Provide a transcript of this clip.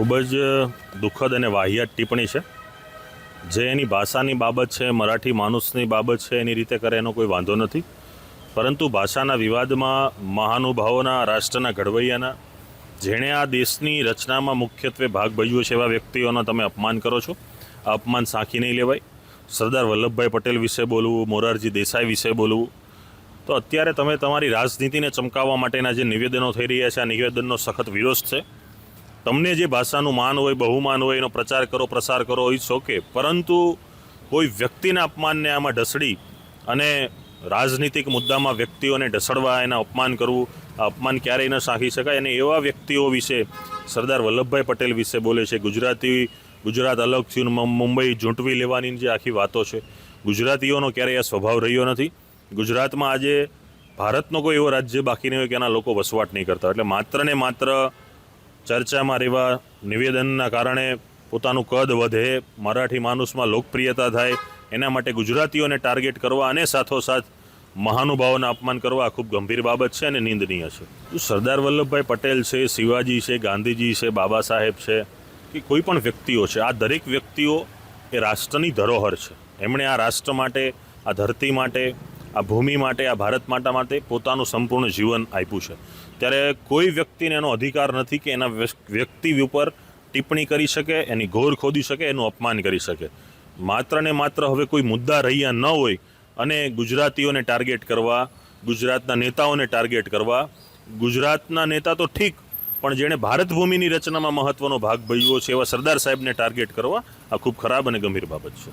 ખૂબ જ દુઃખદ અને વાહિયાત ટિપ્પણી છે. જે એની ભાષાની બાબત છે, મરાઠી માણુસની બાબત છે, એની રીતે કરે એનો કોઈ વાંધો નથી. પરંતુ ભાષાના વિવાદમાં મહાનુભાવોના, રાષ્ટ્રના ઘડવૈયાના, જેણે આ દેશની રચનામાં મુખ્યત્વે ભાગ ભજવ્યો છે એવા વ્યક્તિઓનો તમે અપમાન કરો છો. આ અપમાન સાંખી નહીં લેવાય. સરદાર વલ્લભભાઈ પટેલ વિશે બોલવું, મોરારજી દેસાઈ વિશે બોલવું. તો અત્યારે તમે તમારી રાજનીતિને ચમકાવવા માટેના જે નિવેદનો થઈ રહ્યા છે, આ નિવેદનનો સખત વિરોધ છે. તમને જે ભાષાનું માન હોય, બહુમાન હોય, એનો પ્રચાર કરો, પ્રસાર કરો ઇટ્સ ઓકે પરંતુ કોઈ વ્યક્તિના અપમાનને આમાં ઢસડી અને રાજનીતિક મુદ્દામાં વ્યક્તિઓને ઢસડવા, એના અપમાન કરવું, આ અપમાન ક્યારેય ન સાંખી શકાય. અને એવા વ્યક્તિઓ વિશે સરદાર વલ્લભભાઈ પટેલ વિશે બોલે છે, ગુજરાતી, ગુજરાત અલગ થયું મુંબઈ ઝૂંટવી લેવાની જે આખી વાતો છે. ગુજરાતીઓનો ક્યારેય આ સ્વભાવ રહ્યો નથી. ગુજરાતમાં આજે ભારતનો કોઈ એવો રાજ્ય બાકી નહીં હોય કે એના લોકો વસવાટ નહીં કરતા. એટલે માત્ર ને માત્ર ચર્ચામાં રહેવા નિવેદનના કારણે પોતાનું કદ વધે, મરાઠી માણસમાં લોકપ્રિયતા થાય, એના માટે ગુજરાતીઓને ટાર્ગેટ કરવા અને સાથોસાથ મહાનુભાવોના અપમાન કરવા આ ખૂબ ગંભીર બાબત છે અને નિંદનીય છે. સરદાર વલ્લભભાઈ પટેલ છે, શિવાજી છે, ગાંધીજી છે, બાબા સાહેબ છે, કે કોઈ પણ વ્યક્તિઓ છે, આ દરેક વ્યક્તિઓ એ રાષ્ટ્રની ધરોહર છે. એમણે આ રાષ્ટ્ર માટે, આ ધરતી માટે આ ભૂમિ માટે, આ ભારત માતા માટે પોતાનું સંપૂર્ણ જીવન આપ્યું છે. ત્યારે કોઈ વ્યક્તિને એનો અધિકાર નથી કે એના વ્યક્તિ ઉપર ટિપ્પણી કરી શકે, એની ઘોર ખોદી શકે, એનું અપમાન કરી શકે. માત્ર ને માત્ર હવે કોઈ મુદ્દા રહ્યા ન હોય અને ગુજરાતીઓને ટાર્ગેટ કરવા, ગુજરાતના નેતાઓને ટાર્ગેટ કરવા, ગુજરાતના નેતા તો ઠીક, પણ જેણે ભારત ભૂમિની રચનામાં મહત્વનો ભાગ ભજવ્યો છે એવા સરદાર સાહેબને ટાર્ગેટ કરવા, આ ખૂબ ખરાબ અને ગંભીર બાબત છે.